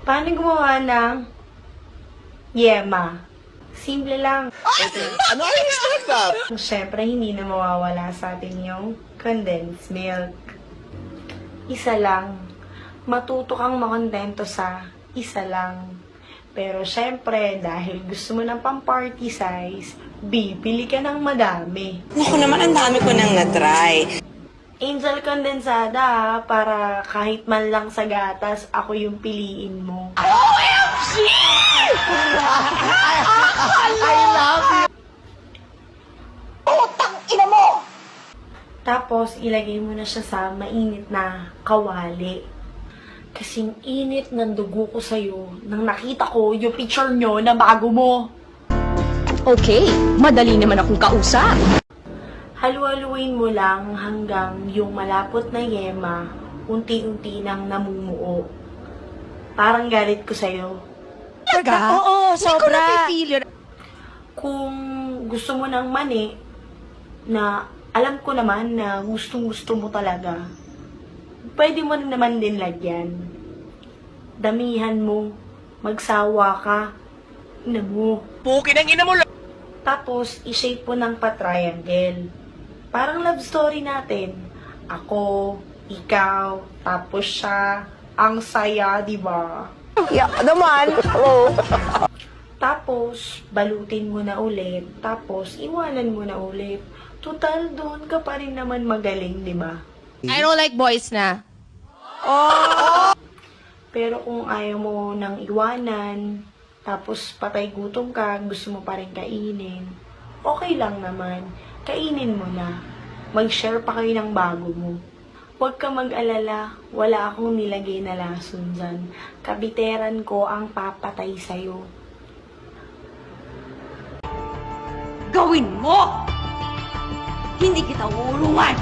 Paano gumawa ng yema? Simple lang. Ano ang startup? Siyempre, hindi na mawawala sa atin yung condensed milk. Isa lang. Matuto kang makontento sa isa lang. Pero syempre, dahil gusto mo ng pang-party size, bibili ka ng madami. Naku naman, ang dami ko nang na-try. Angel condensada ha, para kahit man lang sa gatas, ako yung piliin mo. Tapos, ilagay mo na siya sa mainit na kawali. Kasing init ng dugo ko sa'yo nang nakita ko yung picture nyo na bago mo. Okay, madali naman akong kausap. Halu-haluin mo lang hanggang yung malapot na yema unti-unti nang namumuo. Parang galit ko sa'yo. Talaga? Oo, sobra. Kung gusto mo ng mani, na alam ko naman na gustong gusto mo talaga, pwede mo rin naman din lagyan. Damihan mo, magsawa ka, na mo. Pukin ang ina mo Tapos, i-shape po ng pa-triangle. Parang love story natin. Ako, ikaw, tapos siya. Ang saya, di ba? Yeah, naman. Hello. Tapos, balutin mo na ulit. Tapos, iwanan mo na ulit. Total, doon ka pa rin naman magaling, di ba? I don't like boys na. Pero kung ayaw mo nang iwanan, tapos patay gutom ka, gusto mo pa rin kainin, okay lang naman. Kainin mo na. Mag-share pa kayo ng bago mo. Huwag ka mag-alala, wala akong nilagay na lason dyan. Kabiteran ko ang papatay sa'yo. Gawin mo! Hindi kita uulungan!